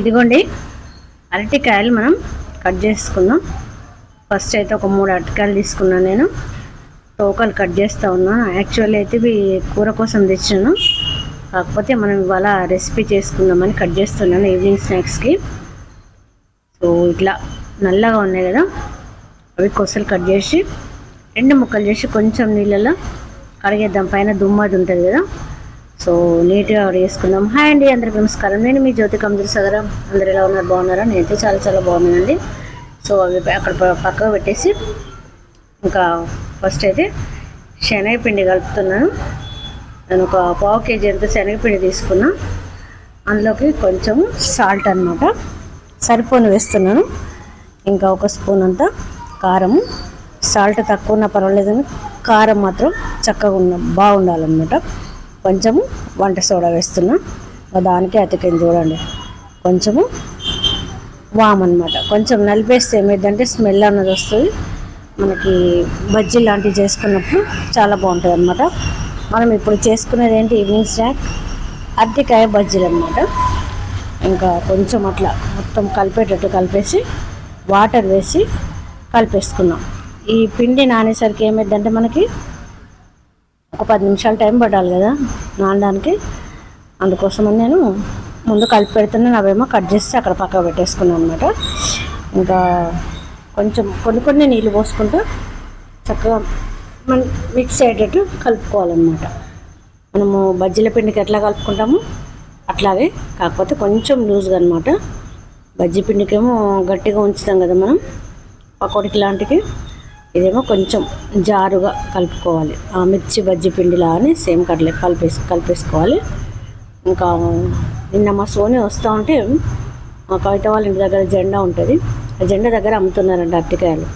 ఇదిగోండి అరటికాయలు మనం కట్ చేసుకుందాం. ఫస్ట్ అయితే ఒక మూడు అరటికాయలు తీసుకున్నాను నేను. టోకలు కట్ చేస్తూ ఉన్నాను. యాక్చువల్లీ అయితే ఇవి కూర కోసం తెచ్చాను. కాకపోతే మనం ఇవాళ రెసిపీ చేసుకుందామని కట్ చేస్తున్నాను ఈవినింగ్ స్నాక్స్కి సో ఇట్లా నల్లగా ఉన్నాయి కదా అవి కొసలు కట్ చేసి రెండు ముక్కలు చేసి కొంచెం నీళ్ళలో కడిగేద్దాం పైన దుమ్మది ఉంటుంది కదా. సో నీట్గా వేసుకుందాం హాయ్ అండి అందరికీ నమస్కారం. నేను మీ జ్యోతి కందులు సగరం అందరు ఎలా ఉన్నారు? బాగున్నారా? నేనైతే చాలా చాలా బాగున్నానండి. సో అవి అక్కడ పక్కకు పెట్టేసి ఇంకా ఫస్ట్ అయితే శనగపిండి కలుపుతున్నాను. నేను ఒక పావు కేజీ అంత శనగపిండి తీసుకున్నా. అందులోకి కొంచెం సాల్ట్ అన్నమాట. సరిపోని వేస్తున్నాను. ఇంకా ఒక స్పూన్ అంతా కారం సాల్ట్ తక్కువ ఉన్నా పర్వాలేదు కారం మాత్రం చక్కగా ఉన్న బాగుండాలన్నమాట. కొంచెము వంట సోడా వేస్తున్నా. దానికి అతికింది చూడండి. కొంచెము వామ్ అనమాట కొంచెం నలిపేస్తే ఏమైందంటే స్మెల్ అన్నది వస్తుంది. మనకి బజ్జీ లాంటివి చేసుకున్నప్పుడు చాలా బాగుంటుంది అనమాట మనం ఇప్పుడు చేసుకునేది ఏంటి? ఈవినింగ్ స్నాక్ అరటికాయ బజ్జీలు అనమాట ఇంకా కొంచెం అట్లా మొత్తం కలిపేటట్టు కలిపేసి వాటర్ వేసి కలిపేసుకున్నాం. ఈ పిండి నానేసరికి ఏమైందంటే మనకి ఒక పది నిమిషాలు టైం పడాలి కదా నానడానికి. అందుకోసమని నేను ముందు కలిపి పెడుతున్నాను అవేమో కట్ చేసి అక్కడ పక్కకు పెట్టేసుకున్నాను అనమాట ఇంకా కొంచెం కొన్ని కొన్ని నీళ్ళు పోసుకుంటూ చక్కగా మనం మిక్స్ అయ్యేటట్టు కలుపుకోవాలన్నమాట. మనము బజ్జీల పిండికి ఎట్లా కలుపుకుంటామో అట్లాగే కాకపోతే కొంచెం లూజ్గా అనమాట బజ్జీ పిండికేమో గట్టిగా ఉంచుతాం కదా మనం పకోడికి లాంటికి. ఇదేమో కొంచెం జారుగా కలుపుకోవాలి. ఆ మిర్చి బజ్జి పిండిలా సేమ్ కట్లే కలిపేసి కలిపేసుకోవాలి. ఇంకా నిన్న మా సోని వస్తూ ఉంటే మా కవిత వాళ్ళ ఇంటి దగ్గర జెండా ఉంటుంది. ఆ జెండా దగ్గర అమ్ముతున్నారండి అరటికాయలు.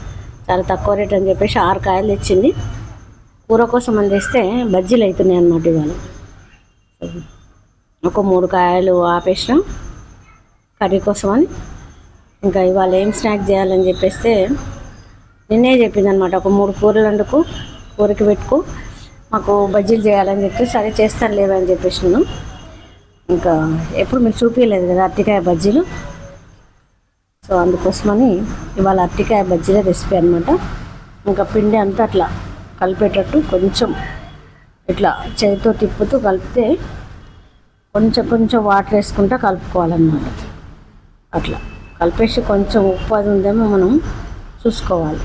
చాలా తక్కువ రేట్ అని చెప్పేసి ఆరు కాయలు తెచ్చింది. కూర కోసం అని తెస్తే బజ్జీలు అవుతున్నాయి అన్నమాట ఇవాళ. ఒక మూడు కాయలు ఆపేసిన కర్రీ కోసం అని. ఇంకా ఇవాళ ఏం స్నాక్ చేయాలని చెప్పేస్తే నిన్నే చెప్పింది అనమాట ఒక మూడు కూరలు వండుకు కూరకి పెట్టుకు మాకు బజ్జీలు చేయాలని చెప్పి సరే చేస్తాను లేవని చెప్పేసి నేను ఇంకా ఎప్పుడు మీరు చూపించలేదు కదా అరటికాయ బజ్జీలు? సో అందుకోసమని ఇవాళ అరటికాయ బజ్జీల రెసిపీ అనమాట ఇంకా పిండి అంతా అట్లా కలిపేటట్టు కొంచెం ఇట్లా చేతితో తిప్పుతూ కలిపితే కొంచెం కొంచెం వాటర్ వేసుకుంటా కలుపుకోవాలన్నమాట. అట్లా కలిపేసి కొంచెం ఉప్పు అది ఉందేమో మనం చూసుకోవాలి.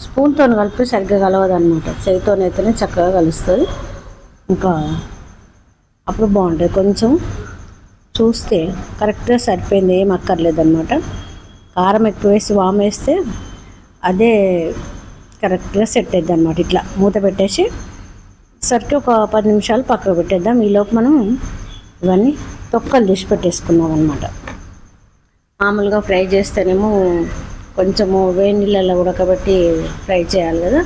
స్పూన్తో కలిపి సరిగ్గా కలవదు అనమాట చేతితోనైతేనే చక్కగా కలుస్తుంది. ఇంకా అప్పుడు బాగుంటుంది. కొంచెం చూస్తే కరెక్ట్గా సరిపోయింది. ఏం అక్కర్లేదనమాట కారం ఎక్కువ వేసి వామ్ వేస్తే అదే కరెక్ట్గా సెట్ అవుతుంది అనమాట ఇట్లా మూత పెట్టేసి సరికి ఒక పది నిమిషాలు పక్కకు పెట్టేద్దాం. ఈలోపు మనం ఇవన్నీ తొక్కలు తీసి పెట్టేసుకున్నాం అనమాట మామూలుగా ఫ్రై చేస్తేనేమో కొంచెము వేడి నీళ్ళల్లో ఉడకబెట్టి ఫ్రై చేయాలి కదా.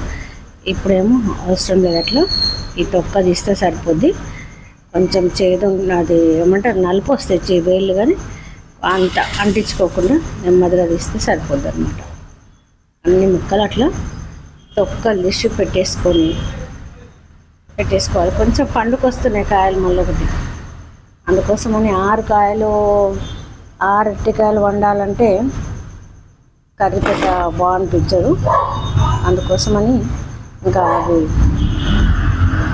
ఇప్పుడేమో అవసరం లేదు అట్లా. ఈ తొక్క తీస్తే సరిపోద్ది. కొంచెం చేదు అది ఏమంటారు నలుపు వస్తాయి చే వేళ్ళు కానీ అంత అంటించుకోకుండా నెమ్మదిగా తీస్తే సరిపోద్ది అనమాట అన్ని ముక్కలు అట్లా తొక్కలు తీసి పెట్టేసుకొని పెట్టేసుకోవాలి. కొంచెం పండుకు వస్తున్నాయి కాయలు మళ్ళీ ఒకటి. అందుకోసమని ఆరు కాయలు ఆరు అరటికాయలు వండాలంటే కర్రీ పెద్ద బాగనిపించదు అందుకోసమని ఇంకా అవి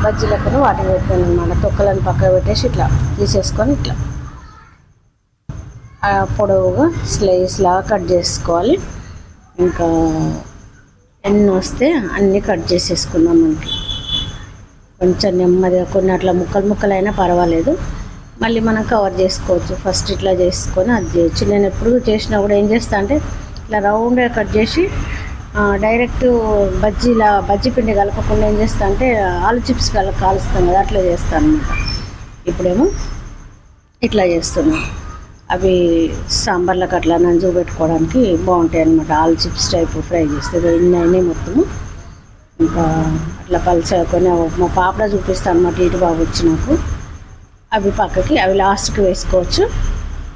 బజ్జీలకు వాటికి పెట్టాను అనమాట తొక్కలను పక్కన పెట్టేసి ఇట్లా తీసేసుకొని ఇట్లా పొడవుగా స్లైస్ లాగా కట్ చేసుకోవాలి. ఇంకా ఎన్ని వస్తే అన్నీ కట్ చేసేసుకున్నాం మనకి కొంచెం నెమ్మదిగా కొన్ని అట్లా ముక్కలు ముక్కలైనా పర్వాలేదు. మళ్ళీ మనం కవర్ చేసుకోవచ్చు. ఫస్ట్ ఇట్లా చేసుకొని అది చేయొచ్చు. నేను ఎప్పుడు చేసినా కూడా ఏం చేస్తా అంటే ఇట్లా రౌండ్గా కట్ చేసి డైరెక్ట్ డైరెక్ట్ బజ్జీలా బజ్జీ పిండి కలపకుండా ఏం చేస్తా అంటే ఆలు చిప్స్ కల కాలుస్తాం కదా అట్లా చేస్తాను అనమాట ఇప్పుడేమో ఇట్లా చేస్తున్నాం. అవి సాంబార్లకు అట్లా నంజు పెట్టుకోవడానికి బాగుంటాయి అనమాట ఆలు చిప్స్ టైప్ ఫ్రై చేస్తే ఇన్ని అయినాయి మొత్తము. ఇంకా అట్లా పలిసా కొన్ని మా పాపడ చూపిస్తాను అనమాట ఇటు బాబు నాకు. అవి పక్కకి అవి లాస్ట్కి వేసుకోవచ్చు.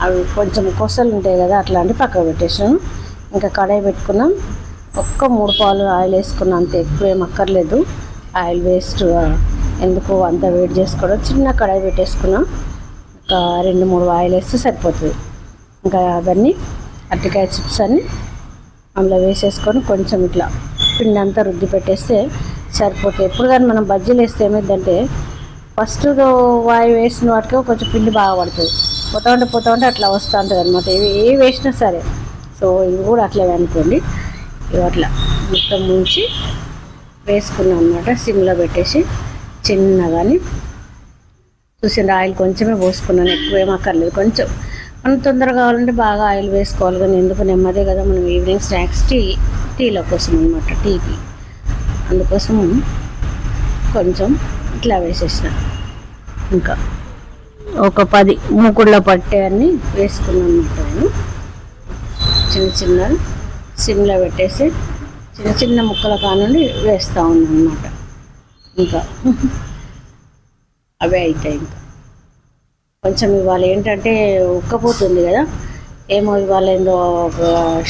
అవి కొంచెం కొసలు ఉంటాయి కదా అట్లాంటి పక్కకు పెట్టేసాను. ఇంకా కడాయి పెట్టుకున్నాం. ఒక్క మూడు పాలు ఆయిల్ వేసుకున్నాం అంత. ఎక్కువ ఏం అక్కర్లేదు. ఆయిల్ వేస్ట్ ఎందుకు అంత వేడి చేసుకోవడం? చిన్న కడాయి పెట్టేసుకున్నాం. ఒక రెండు మూడు ఆయిల్ వేస్తే సరిపోతుంది. ఇంకా అవన్నీ అరటికాయ చిప్స్ అన్ని అందులో వేసేసుకొని కొంచెం ఇట్లా పిండి అంతా రుద్ది పెట్టేస్తే సరిపోతుంది. ఎప్పుడు కానీ మనం బజ్జీలు వేస్తే ఏమైందంటే ఫస్ట్ వాయి వేసిన వాటికి కొంచెం పిండి బాగా పడుతుంది. పోతా ఉంటే పోతా ఉంటే అట్లా వస్తూ ఉంటుంది అనమాట ఏ వేసినా సరే. సో ఇది కూడా అట్లే అనుకోండి. ఇవి అట్లా మొత్తం ముంచి వేసుకున్నాం అనమాట సిమ్లో పెట్టేసి చిన్నగాని చూసిన ఆయిల్ కొంచెమే పోసుకున్నాను. ఎక్కువ ఏం అక్కర్లేదు. కొంచెం మనం తొందరగా కావాలంటే బాగా ఆయిల్ వేసుకోవాలి కానీ ఎందుకు నెమ్మదే కదా మనం ఈవినింగ్ స్నాక్స్ టీ టీలో కోసం అనమాట టీకి. అందుకోసం కొంచెం ఇట్లా వేసేసిన. ఇంకా ఒక పది మూకుళ్ళ పట్టే అన్ని వేసుకున్నాను అనమాట నేను. చిన్న చిన్న సిమ్లో పెట్టేసి చిన్న చిన్న ముక్కల కానుండి వేస్తూ ఉన్నానమాట ఇంకా అవే అవుతాయి ఇంకా. కొంచెం ఇవాళ ఏంటంటే ఉక్కపోతుంది కదా ఏమో ఇవాళ ఏందో ఒక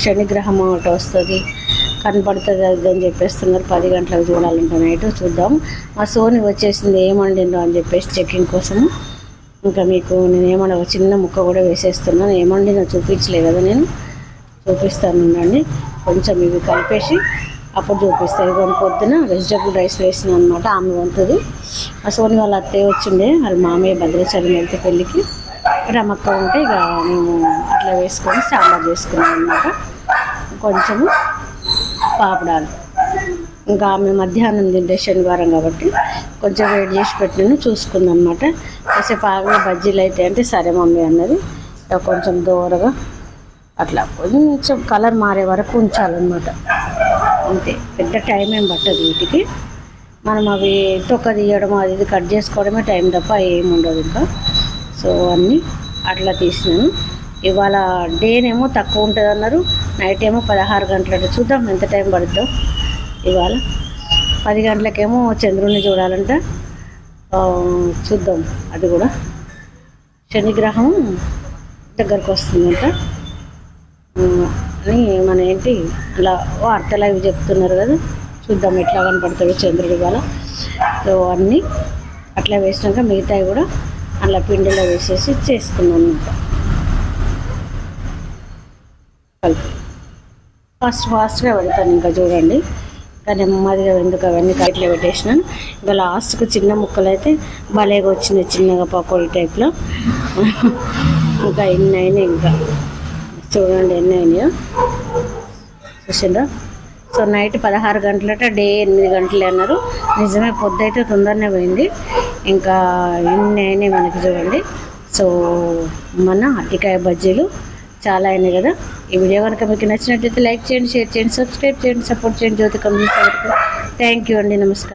శనిగ్రహం ఒకటి వస్తుంది కనపడుతుంది అది అని చెప్పేస్తున్నారు. పది గంటలకు చూడాలంటే నైట్ చూద్దాం మా సోని వచ్చేసింది ఏమండిందో అని చెప్పేసి చెక్కింగ్ కోసము. ఇంకా మీకు నేను ఏమన్నా చిన్న ముక్క కూడా వేసేస్తున్నాను ఏమండిందో చూపించలే కదా నేను. చూపిస్తాను ఉండండి కొంచెం ఇవి కలిపేసి అప్పుడు చూపిస్తాయి ఇవ్వని పొద్దున వెజిటబుల్ రైస్ వేసిన అనమాట ఆమె వంతుది ఆ సోని వాళ్ళ అత్తయ్య వచ్చిండే. వాళ్ళ మామయ్య భద్రాచలం వెళ్తే పెళ్ళికి. రమక్క ఉంటే ఇక మేము అట్లా వేసుకొని సాంబార్ చేసుకున్నాం అనమాట కొంచెము పాపడాలు. ఇంకా ఆమె మధ్యాహ్నం తింటే శనివారం కాబట్టి కొంచెం వెయిట్ చేసి పెట్టిన చూసుకుందనమాట కాసేపు ఆగే బజ్జీలు అయితే అంటే సరే మమ్మీ అన్నది. కొంచెం దూరగా అట్లా కొంచెం కలర్ మారే వరకు ఉంచాలన్నమాట. అంతే. పెద్ద టైం ఏం పట్టదు వీటికి. మనం అవి తొక్క తీయడం అది ఇది కట్ చేసుకోవడమే టైం తప్ప ఏమి ఉండదు ఇంకా. సో అన్నీ అట్లా తీసినాను. ఇవాళ డేనేమో తక్కువ ఉంటుంది అన్నారు నైట్ ఏమో పదహారు గంటల చూద్దాం ఎంత టైం పడుతుందో ఇవాళ పది గంటలకేమో చంద్రుడిని చూడాలంట. చూద్దాం. అది కూడా. శనిగ్రహం దగ్గరకు వస్తుందంట. అని మన ఏంటి అలా వార్తలు అవి చెప్తున్నారు కదా చూద్దాం ఎట్లా కనపడతాడు చంద్రుడి ఇవాళ సో అన్నీ అట్లా వేసినాక మిగతాయి కూడా అలా పిండిలో వేసేసి చేసుకున్నాను కలిపి ఫాస్ట్ ఫాస్ట్గా పెడతాను ఇంకా చూడండి. ఇంకా నెమ్మదిగా ఎందుకు అవన్నీ కైట్లో పెట్టేసినాను ఇంకా లాస్ట్కి చిన్న ముక్కలు అయితే భలేగా వచ్చినాయి చిన్నగా పకోడీ టైప్లో. ఇంకా ఇన్నైనా అయినాయి ఇంకా. చూడండి ఎన్ని అయినాయో. చూసిండ్రా? సో నైట్ పదహారు గంటలట డే ఎనిమిది గంటలు అన్నారు. నిజమే పొద్దు అయితే తొందరనే పోయింది. ఇంకా ఎన్ని అయినాయి మనకి చూడండి. సో మన అట్టికాయ బజ్జీలు చాలా అయినాయి కదా. ఈ వీడియో కనుక మీకు నచ్చినట్లయితే లైక్ చేయండి షేర్ చేయండి సబ్స్క్రైబ్ చేయండి సపోర్ట్ చేయండి. జ్యోతి కమ్యూనిటీ థ్యాంక్ యూ అండి నమస్కారం.